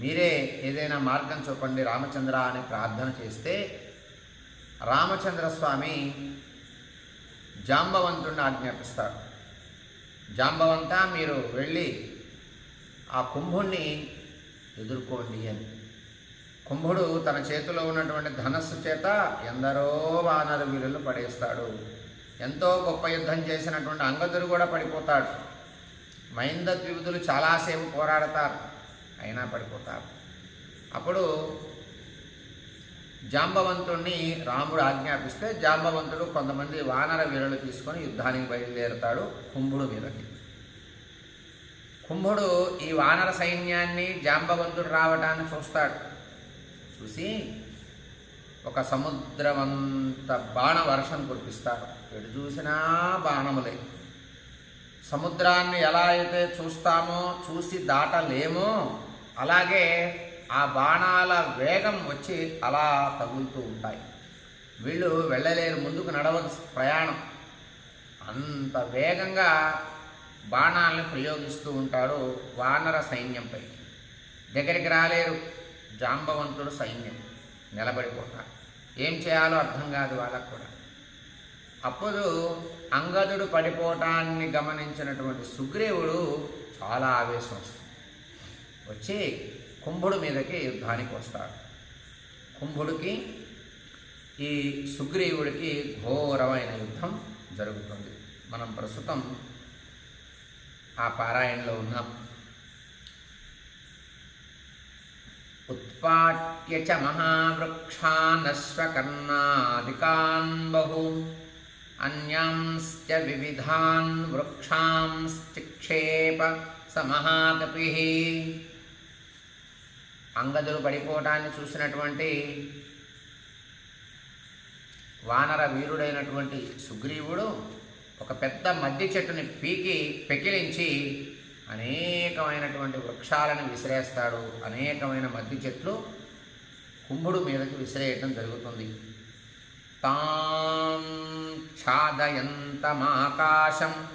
మీరే ఏదైనా మార్గం చూపండి రామచంద్ర అని ప్రార్థన చేస్తే రామచంద్ర స్వామి జాంబవంతుడిని ఆజ్ఞాపిస్తాడు జాంబవంతా మీరు వెళ్ళి ఆ కుంభుణ్ణి ఎదుర్కోండి అని. కుంభుడు తన చేతిలో ఉన్నటువంటి ధనస్సు చేత ఎందరో వానర వీరులు పడేస్తాడు. ఎంతో గొప్ప యుద్ధం చేసినటువంటి అంగదుడు కూడా పడిపోతాడు. మైంద చాలాసేపు పోరాడతారు. అయినా పడిపోతారు అప్పుడు జాంబవంతుణ్ణి రాముడు ఆజ్ఞాపిస్తే జాంబవంతుడు కొంతమంది వానర వీరులు తీసుకొని యుద్ధానికి బయలుదేరుతాడు కుంభుడు మీదకి. కుంభుడు ఈ వానర సైన్యాన్ని జాంబవంతుడు రావటాన్ని చూస్తాడు. చూసి ఒక సముద్రమంత బాణ వర్షం కురిపిస్తాడు. ఎటు చూసినా బాణములే. సముద్రాన్ని ఎలా అయితే చూస్తామో చూసి దాటలేమో అలాగే ఆ బాణాల వేగం వచ్చి అలా తగులుతూ ఉంటాయి. వీళ్ళు వెళ్ళలేరు ముందుకు నడవలసి ప్రయాణం. అంత వేగంగా బాణాలను ప్రయోగిస్తూ ఉంటారు వానర సైన్యంపై దగ్గరికి రాలేరు జాంబవంతుడు సైన్యం నిలబడిపోతారు ఏం చేయాలో అర్థం కాదు వాళ్ళకు కూడా. అప్పుడు అంగదుడు పడిపోవటాన్ని గమనించినటువంటి సుగ్రీవుడు చాలా ఆవేశం వస్తుంది. వచ్చి కుంభుడు మీదకి యుద్ధానికి వస్తాడు కుంభుడికి ఈ సుగ్రీవుడికి ఘోరమైన యుద్ధం జరుగుతుంది మనం ప్రస్తుతం ఆ పారాయణలో ఉన్నాం उत्पाट्य च महावृक्षानश्वकर्णादिकान् बहु अन्यांश्च विविधान् వృక్షాంశ్చిక్షేప స మహాకపిః అంగదులు పడిపోవటాన్ని చూసినటువంటి వానర వీరుడైనటువంటి సుగ్రీవుడు ఒక పెద్ద మద్ది చెట్టుని పీకి పెకిలించి అనేకమైనటువంటి వృక్షాలను విసిరేస్తాడు. అనేకమైన మద్ది చెట్లు కుంభుడు మీదకి విసిరేయటం జరుగుతుంది. తాం ఛాదయంతమాకాశం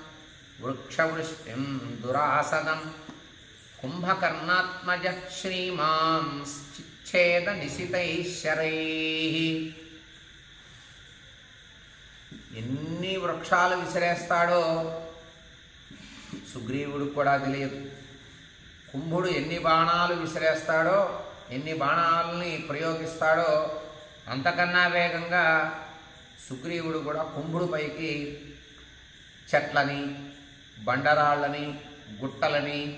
వృక్షవృష్టిం దురాసనం కుంభకర్ణాత్మజ శ్రీమాంశ్చిచ్ఛేద నిశితైశ్వరై ఎన్ని వృక్షాలు విసిరేస్తాడో సుగ్రీవుడికి కూడా తెలియదు. కుంభుడు ఎన్ని బాణాలు విసిరేస్తాడో ఎన్ని బాణాలని ప్రయోగిస్తాడో అంతకన్నా వేగంగా సుగ్రీవుడు కూడా కుంభుడు పైకి చెట్లని బండరాళ్ళని గుట్టలని